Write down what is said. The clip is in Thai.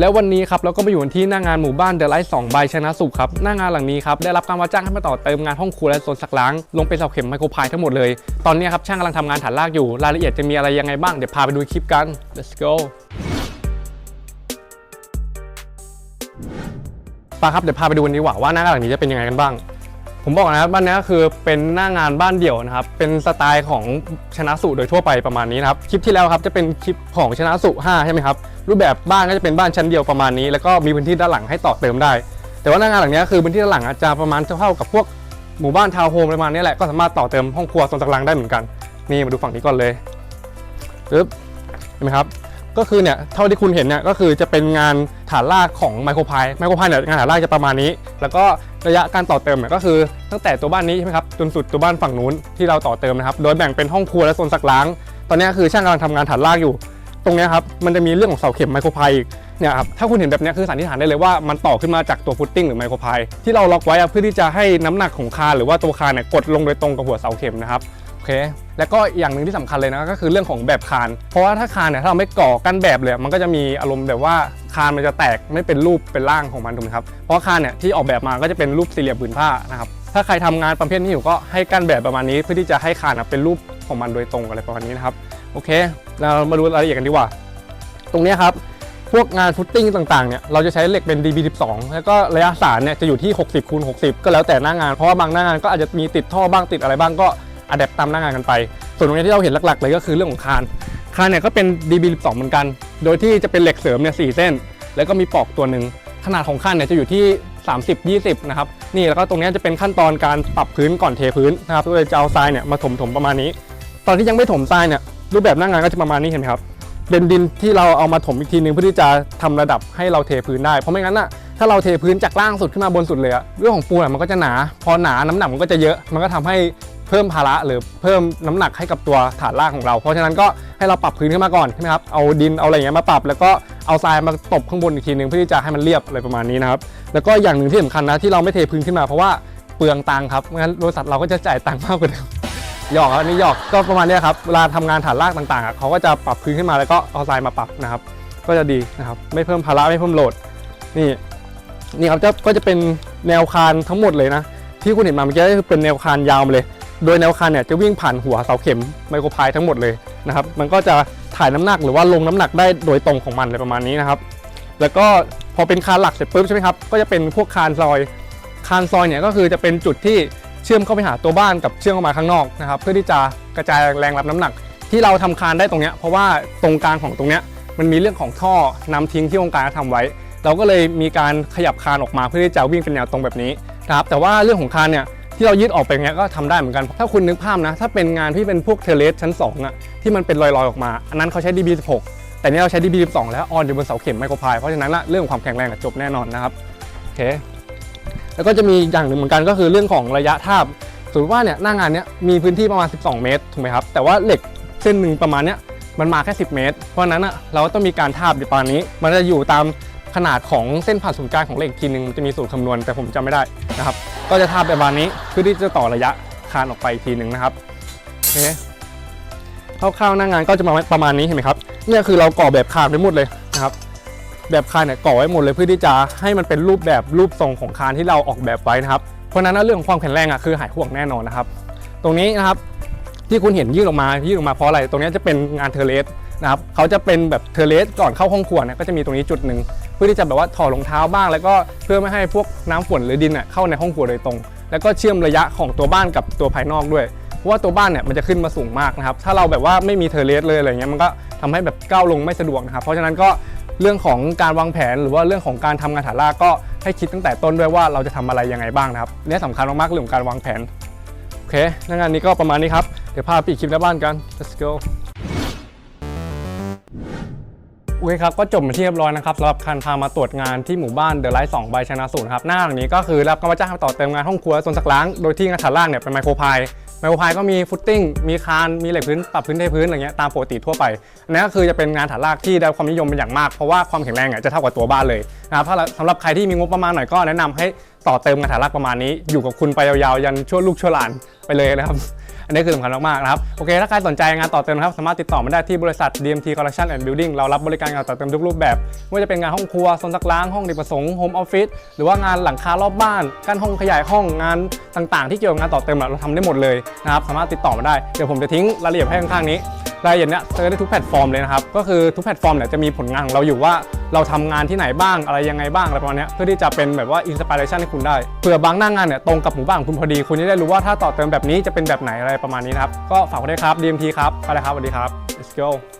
แล้ววันนี้ครับเราก็มาอยู่ที่หน้างานหมู่บ้านเดอะไลท์สองใบชนะสุขครับหน้างานหลังนี้ครับได้รับการว่าจ้างให้มาต่อเติมงานห้องครัวและโซนสักล้าง ลงเป็นเสาเข็มไมโครพายทั้งหมดเลย ตอนนี้ครับช่างกำลังทำงานฐานรากอยู่รายละเอียดจะมีอะไรยังไงบ้างเดี๋ยวพาไปดูคลิปกัน let's go ปาครับเดี๋ยวพาไปดูวันดีกว่าว่าหน้างานหลังนี้จะเป็นยังไงกันบ้าง ผมบอกนะครับบ้านนี้คือเป็นหน้างานบ้านเดี่ยวนะครับเป็นสไตล์ของชนะสุโดยทั่วไปประมาณนี้นะครับคลิปที่แล้วครับจะเป็นคลิปของชนะสุ5ใช่ไหมครับรูปแบบบ้านก็จะเป็นบ้านชั้นเดียวประมาณนี้ แล้วก็มีพื้นที่ด้านหลังให้ต่อเติมได้ แต่ว่าหน้างานหลังนี้คือพื้นที่ด้านหลังอาจจะประมาณเท่าๆกับพวกหมู่บ้านทาวน์โฮมประมาณนี้แหละก็สามารถต่อเติมห้องครัวโซนตารางได้เหมือนกันนี่มาดูฝั่งนี้ก่อนเลยปึ๊บเห็นไหมครับ ก็คือเนี่ยเท่าที่คุณเห็นเนี่ยก็คือจะเป็นงานฐานรากของไมโครพายไมโครพายเนี่ยงานฐานรากจะประมาณนี้ แล้วก็ระยะการต่อเติมเนี่ยก็คือตั้งแต่ตัวบ้านนี้ใช่ไหมครับจนสุดตัวบ้านฝั่งนู้นที่เราต่อเติมนะครับโดยแบ่งเป็นห้องครัวและโซนซักล้าง ตอนนี้คือช่างกำลังทำงานฐานรากอยู่ ตรงนี้ครับมันจะมีเรื่องของเสาเข็มไมโครพายอีกเนี่ยครับถ้าคุณเห็นแบบนี้คือสันนิษฐานได้เลยว่ามันต่อขึ้นมาจากตัวฟุตติ้งหรือไมโครพายที่เราล็อกไว้เพื่อที่จะให้น้ำหนักของคานหรือว่าตัวคานเนี่ยกดลงโดยตรงกับหัวเสาเข็มนะครับ เค แล้วก็อย่างหนึ่งที่สำคัญเลยนะก็คือเรื่องของแบบคาน เพราะว่าถ้าคานเนี่ยถ้าเราไม่ก่อกั้นแบบเลย มันก็จะมีอารมณ์แบบว่าคานมันจะแตกไม่เป็นรูปเป็นร่างของมันถูกไหมครับ เพราะคานเนี่ยที่ออกแบบมาก็จะเป็นรูปสี่เหลี่ยมผืนผ้านะครับ ถ้าใครทำงานประเภทนี้อยู่ก็ให้กั้นแบบประมาณนี้ เพื่อที่จะให้คานอะเป็นรูปของมันโดยตรงอะไรประมาณนี้นะครับ โอเค เรามาดูรายละเอียดกันดีกว่า ตรงนี้ครับพวกงานฟุตติ้งต่างๆเนี่ยเราจะใช้เหล็กเป็น DB12 แล้วก็ระยะสารเนี่ยจะอยู่ที่ 60คูณ60 ก็แล้วแต่หน้างาน เพราะว่าบางหน้างานก็อาจจะมีติดท่อบ้างติดอะไรบ้างก็ อัดแอปตามหน้างานกันไป ส่วนตรงนี้ที่เราเห็นหลักๆ เลยก็คือเรื่องของคาน คานเนี่ยก็เป็น DB12 เหมือนกัน โดยที่จะเป็นเหล็กเสริมเนี่ยสเส้น แล้วก็มีปอกตัวหนึ่งขนาดของคานเนี่ยจะอยู่ที่ 30 20 นะครับ นี่แล้วก็ตรงนี้จะเป็นขั้นตอนการปรับพื้นก่อนเทพื้นนะครับก็เลยจะเอาทรายเนี่ยมาถมๆประมาณนี้ ตอนที่ยังไม่ถมทรายเนี่ยรูปแบบหน้างานก็จะประมาณนี้เห็นไหมครับเป็นดินที่เราเอามาถมอีกทีนึงเพื่อที่จะทำระดับให้เราเทพื้นได้ เพราะไม่งั้นน่ะถ้าเราเทพื้นจากล่างสุดขึ้นมาบนสุดเลยอะเรื่องของปูนอะมันก็จะหนา พอหนาน้ำหนักมันก็จะเยอะ มันก็ทำให้ เพิ่มภาระหรือเพิ่มน้ำหนักให้กับตัวฐานล่างของเรา เพราะฉะนั้นก็ให้เราปรับพื้นขึ้นมาก่อนใช่ไหมครับเอาดินเอาอะไรเงี้ยมาปรับ แล้วก็เอาทรายมาตบข้างบนอีกทีนึงเพื่อที่จะให้มันเรียบอะไรประมาณนี้นะครับแล้วก็อย่างหนึ่งที่สำคัญนะที่เราไม่เทพื้นขึ้นมาเพราะว่าเปลืองตังค์ครับงั้นบริษัทเราก็จะจ่ายตังค์มากกว่าเดิมหยอกครับอันนี้หยอกก็ประมาณนี้ครับเวลาทำงานฐานรากต่างๆเขาก็จะปรับพื้นขึ้นมาแล้วก็เอาทรายมาปรับนะครับ ก็จะดีนะครับ ไม่เพิ่มภาระไม่เพิ่มโหลด นี่นี่ครับจะก็จะเป็นแนวคานทั้งหมดเลยนะ ที่คุณเห็นมาเมื่อกี้ก็คือเป็นแนวคานยาวมาเลย โดยแนวคานเนี่ยจะวิ่งผ่านหัวเสาเข็มไมโครพายทั้งหมดเลยนะครับมันก็จะถ่ายน้ำหนักหรือว่าลงน้ำหนักได้โดยตรงของมันเลยประมาณนี้นะครับ แล้วก็พอเป็นคานหลักเสร็จปุ๊บใช่ไหมครับก็จะเป็นพวกคานซอย คานซอยเนี่ยก็คือจะเป็นจุดที่เชื่อมเข้าไปหาตัวบ้านกับเชื่อมเข้ามาข้างนอกนะครับ เพื่อที่จะกระจายแรงรับน้ำหนัก ที่เราทำคานได้ตรงเนี้ยเพราะว่าตรงกลางของตรงเนี้ยมันมีเรื่องของท่อนำทิ้งที่องค์การทำไว้ เราก็เลยมีการขยับคานออกมาเพื่อที่จะวิ่งเป็นแนวตรงแบบนี้นะครับแต่ว่าเรื่องของคานเนี่ย ที่เรายืดออกไปอย่างเงี้ยก็ทำได้เหมือนกัน ถ้าคุณนึกภาพนะ ถ้าเป็นงานที่เป็นพวกเทเลสชั้น2อะที่มันเป็นลอยๆออกมา อันนั้นเขาใช้ DB16 แต่นี่เราใช้ DB12 แล้วออนอยู่บนเสาเข็มไมโครพายเพราะฉะนั้นละเรื่องของความแข็งแรงอะจบแน่นอนนะครับโอเคแล้วก็จะมีอย่างหนึ่งเหมือนกันก็คือเรื่องของระยะทาบสมมติว่าเนี่ยหน้างานเนี้ยมีพื้นที่ประมาณ 12 เมตรถูกไหมครับแต่ว่าเหล็กเส้นหนึ่งประมาณเนี้ยมันมาแค่ 10 เมตร เพราะฉะนั้นอะเราต้องมีการทาบอยู่ประมาณนี้ มันจะอยู่ตาม ขนาดของเส้นผ่านศูนย์กลางของเหล็กอีกทีนึงมันจะมีสูตรคำนวณแต่ผมจำไม่ได้นะครับก็จะทาบประมาณนี้เพื่อที่จะต่อระยะคานออกไปทีหนึ่งนะครับโอเคคร่าวๆหน้างานก็จะมาประมาณนี้เห็นไหมครับเนี่ยคือเราก่อแบบคานไปหมดเลยนะครับแบบคานเนี่ยก่อไว้หมดเลยเพื่อที่จะให้มันเป็นรูปแบบรูปทรงของคานที่เราออกแบบไว้นะครับเพราะฉะนั้นเรื่องของความแข็งแรงอะคือหายห่วงแน่นอนนะครับ ตรงนี้นะครับที่คุณเห็นยื่นออกมายื่นออกมาเพราะอะไร ตรงนี้จะเป็นงานเทเลส นะครับเขาจะเป็นแบบเทเลสก่อนเข้าห้องครัวเนี่ยก็จะมีตรงนี้จุดหนึ่งเพื่อที่จะแบบว่าถอดรองเท้าบ้าง แล้วก็เพื่อไม่ให้พวกน้ำฝนหรือดินเน่ยเข้าในห้องครัวโดยตรง แล้วก็เชื่อมระยะของตัวบ้านกับตัวภายนอกด้วยเพราะว่าตัวบ้านเนี่ยมันจะขึ้นมาสูงมากนะครับ ถ้าเราแบบว่าไม่มีเทเลสเลยอะไรเงี้ยมันก็ทำให้แบบก้าวลงไม่สะดวกนะครับ เพราะฉะนั้นก็เรื่องของการวางแผนหรือว่าเรื่องของการทำงานฐานรากก็ให้คิดตั้งแต่ต้นด้วยว่าเราจะทำอะไรยังไงบ้างนะครับเนี่ยสำคัญมากๆเรื่องของการวางแผน โอเคงานนี้ก็ประมาณนี้ครับ เดี๋ยวพาไปอีกคลิปหน้าบ้านกัน let's go โอเคครับ ก็จบมาที่เรียบร้อยนะครับสำหรับการพามาตรวจงานที่หมู่บ้านเดอะไลท์สองใบชนะศูนย์ครับ หน้าหลังนี้ก็คือรับการว่าจ้างต่อเติมงานห้องครัวและโซนสักล้าง โดยที่งานฐานล่างเนี่ยเป็นไมโครพายไมโครพายก็มีฟุตติ้ง มีคาน มีเหล็กพื้น ปรับพื้นเทพื้นอะไรเงี้ยตามปกติทั่วไปอันนี้ก็คือจะเป็นงานฐานรากที่ได้ความนิยมเป็นอย่างมาก เพราะว่าความแข็งแรงอะจะเท่ากับตัวบ้านเลยนะครับถ้าสำหรับใครที่มีงบประมาณหน่อยก็แนะนำให้ต่อเติมงานฐานรากประมาณนี้ อยู่กับคุณไปยาวๆยันชั่วลูกชั่วหลานไปเลยนะครับ อันนี้คือสำคัญมากๆนะครับโอเคถ้าใครสนใจงานต่อเติมนะครับสามารถติดต่อมาได้ที่บริษัท DMT Collection and Building เรารับบริการงานต่อเติมทุกรูปแบบไม่ว่าจะเป็นงานห้องครัวโซนซักล้างห้องเด็กประสงค์โฮมออฟฟิศหรือว่างานหลังคารอบบ้านกั้นห้องขยายห้องงานต่างๆ ที่เกี่ยวกับงานต่อเติมเราทำได้หมดเลยนะครับสามารถติดต่อมาได้เดี๋ยวผมจะทิ้งรายละเอียดให้ข้างๆนี้รายละเอียดเนี้ยเจอได้ทุกแพลตฟอร์มเลยนะครับก็คือทุกแพลตฟอร์มเนี่ยจะมีผลงานของเราอยู่ว่า เราทำงานที่ไหนบ้างอะไรยังไงบ้างอะไรประมาณนี้เพื่อที่จะเป็นแบบว่าอินสปิเรชันให้คุณได้เผื่อบางหน้างานเนี่ยตรงกับหมู่บ้านของคุณพอดี คุณจะได้รู้ว่าถ้าต่อเติมแบบนี้จะเป็นแบบไหนอะไรประมาณนี้นะครับก็ฝากไว้ด้วยครับ DMT ครับไปเลยครับสวัสดีครับ let's go